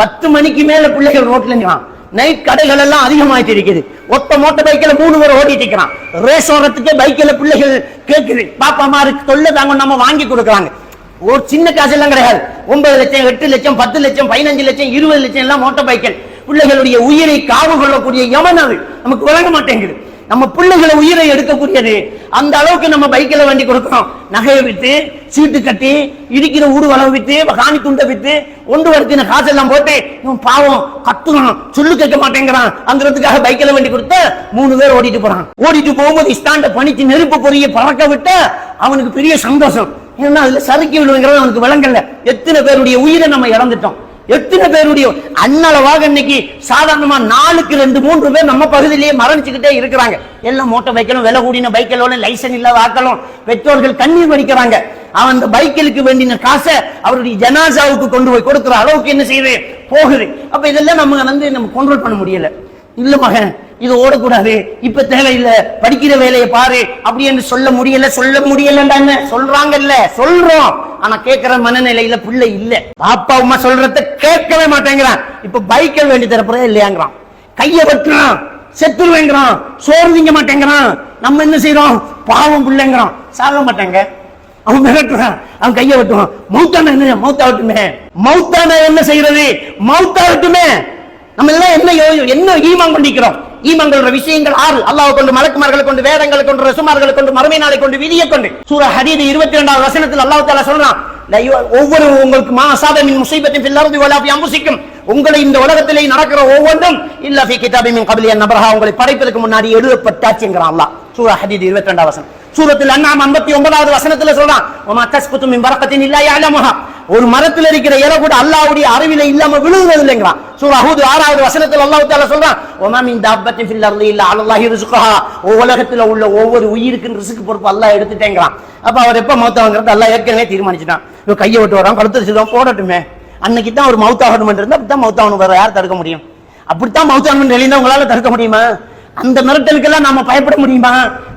பத்து மணிக்கு மேல பிள்ளைகள் ரோட்ல நிற்கிறான் நைட் கடைகள் எல்லாம் அதிகமாயிட்டு இருக்குது. ஒத்த மோட்டர் பைக்கில் மூணு பேர் ஓடிட்டு இருக்கிறான். ரேஸ் ஓடுறதுக்கே பைக்கில் பிள்ளைகள் கேட்குது பாப்பா மாருக்கு தொல்லை தாங்க நம்ம வாங்கி கொடுக்குறாங்க. ஒரு சின்ன காசு எல்லாம் கிடையாது. ஒன்பது லட்சம் எட்டு லட்சம் பத்து லட்சம் பதினஞ்சு லட்சம் இருபது லட்சம் எல்லாம் மோட்டார் பைக்கல் பிள்ளைகளுடைய உயிரை காவு கொள்ளக்கூடிய யமன் நமக்கு வழங்க மாட்டேங்குது. நம்ம பிள்ளைகளை உயிரை எடுக்கக்கூடியது. அந்த அளவுக்கு நம்ம பைக்கில் வண்டி கொடுக்கிறோம். நகையை விட்டு சீட்டு கட்டி இடிக்கிற ஊடு வளவு வித்து காணி துண்டை வித்து ஒன்று வருத்தின காசெல்லாம் போட்டு இவன் பாவம் கத்துறான். சொல்லு கேட்க மாட்டேங்கிறான். அங்கிறதுக்காக பைக்கில் வண்டி கொடுத்த மூணு பேர் ஓடிட்டு போறான். ஓடிட்டு போகும்போது இஸ்தாண்ட பணிச்சு நெருப்பு பொறிய பறக்க விட்ட அவனுக்கு பெரிய சந்தோஷம். ஏன்னா அதுல சறுக்கி விடுங்கிறது அவனுக்கு விளங்கல. எத்தனை பேருடைய உயிரை நம்ம இழந்துட்டோம். எத்தனை பேருடைய அன்னளவாக இன்னைக்கு சாதாரணமா நாலுக்கு ரெண்டு மூன்று பேர் நம்ம பகுதியிலேயே மரணிச்சுக்கிட்டே இருக்கிறாங்க. எல்லாம் மோட்டர் பைக்கிலும் விலை கூடின பைக்கிலோட லைசன் இல்லாத ஆக்களும் பெற்றோர்கள் கண்ணீர் வடிக்கிறாங்க. அவன் அந்த பைக்கிலுக்கு வேண்டின காசை அவருடைய ஜனாசாவுக்கு கொண்டு போய் கொடுக்குற அளவுக்கு என்ன செய்யுது? போகுது. அப்ப இதெல்லாம் நம்ம வந்து நம்ம கண்ட்ரோல் பண்ண முடியல. இல்ல மகன் இது ஓடக்கூடாது. இப்ப தேவையில்லை. படிக்கிற வேலையை பாரு. அப்படி என்று சொல்ல முடியல சொல்ல முடியலன்னு சொல்றாங்கல்ல. சொல்றோம். ஆனா கேட்கிற மனநிலையில பிள்ளை இல்ல. பாப்பா அம்மா சொல்றத கேட்கவே மாட்டேங்கிறான். இப்ப பைக்க வேண்டி தரப்புறே இல்லையாங்கிறான். கைய வெட்டுறான். செத்துருவேங்கிறான் சோறு திங்க மாட்டேங்கிறான். நம்ம என்ன செய்யறோம் பாவம் பிள்ளைங்கிறான். சாக மாட்டாங்க. அவன் மிரட்டுறான் அவன் கைய வெட்டுவான். மௌத்தான என்ன? மௌத்தாவட்டுமே மௌத்தான என்ன செய்யறது மௌத்தாவட்டுமே நம்ம எல்லாம் என்ன என்ன ஈமான் கொண்டிருக்கிறோம்? ஈமான்களோட விஷயங்கள் ஆறு. அல்லாஹ் கொண்டு மலக்குமார்களை கொண்டு வேதங்களை கொண்டு ரசுமார்களை கொண்டு மறுமை நாளை கொண்டு விதியை கொண்டு. சூரா ஹதீது இருபத்தி ரெண்டாவது வசனத்தில் அல்லாஹ் தாலா சொல்றான் ஒவ்வொரு உங்களுக்கு மா அசாத மின் முசீபத்தின் ஃபில் உங்களை இந்த உலகத்திலே நடக்கிற ஒவ்வொன்றும் இல்ல ஃபி கிதாபி கபிலிய நபரஹா உங்களை படைப்பதற்கு முன்னாடி எழுதப்பட்டாச்சுங்கிறான் அல்லாஹ். சூரா ஹதீது இருபத்தி ரெண்டாவது வசனம். சூரத்தில் அண்ணாம் ஐம்பத்தி ஒன்பதாவது வசனத்துல சொல்றான் ஒமா தஸ்குத்து பரக்கத்தின் இல்லா யாலமுஹா ஒரு மரத்தில் இருக்கிற இலை கூட அல்லாவுடைய அறிவில இல்லாம விழுகிறது இல்லைங்கிறான் சூரா ஹூத் ஆறாவது வசனத்தில் அல்லாஹ் தால சொல்றான் ஒமா மீன் தாப்பத்தின் ஃபில் அர்தி இல்ல அல்லாஹி ரிஸ்குஹா. உலகத்துல உள்ள ஒவ்வொரு உயிருக்கும் ரிசுக்கு பொறுப்பு அல்லாஹ் எடுத்துட்டேங்கிறான். அப்ப அவர் எப்ப மௌத்தாங்கிறது அல்லாஹ் ஏற்கனவே தீர்மானிச்சுட்டான். இவன் கையை விட்டு வரான் கழுத்து வச்சுதான் போடட்டுமே. அன்னைக்கு தான் ஒரு மௌத்தாகணும் இருந்தா அப்படித்தான் மௌத்தாகணும் வேற யார் தடுக்க முடியும்? அப்படித்தான் மௌத்தாகணும் நிலைந்தா உங்களால தடுக்க முடியுமா? அந்த மிரட்டலுக்கெல்லாம் நாம பயப்பட முடியுமா?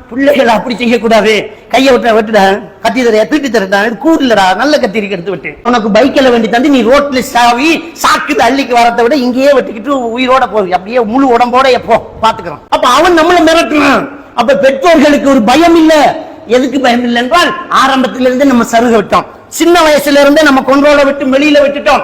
பிள்ளைகள் அப்படி செய்யக்கூடாது. கையை விட்ட வெட்டுடா கத்தி தரையா தீட்டி தரட்டா இது இல்லடா நல்ல கத்திரிக்கு எடுத்து விட்டு. உனக்கு பைக்கில் வேண்டி தந்து நீ ரோட்ல சாவி சாக்கு அள்ளிக்கு வரதை விட இங்கேயே வெட்டிக்கிட்டு உயிரோட போகுது அப்படியே முழு உடம்போட எப்போ? பாத்துக்கிறான் அப்ப அவன் நம்மளை மிரட்டுறான். அப்ப பெற்றோர்களுக்கு ஒரு பயம் இல்ல. எதுக்கு பயம் இல்லை என்றால் ஆரம்பத்திலிருந்து நம்ம சருக விட்டோம். சின்ன வயசுல இருந்தே நம்ம கொண்டோட விட்டு வெளியில விட்டுட்டோம்.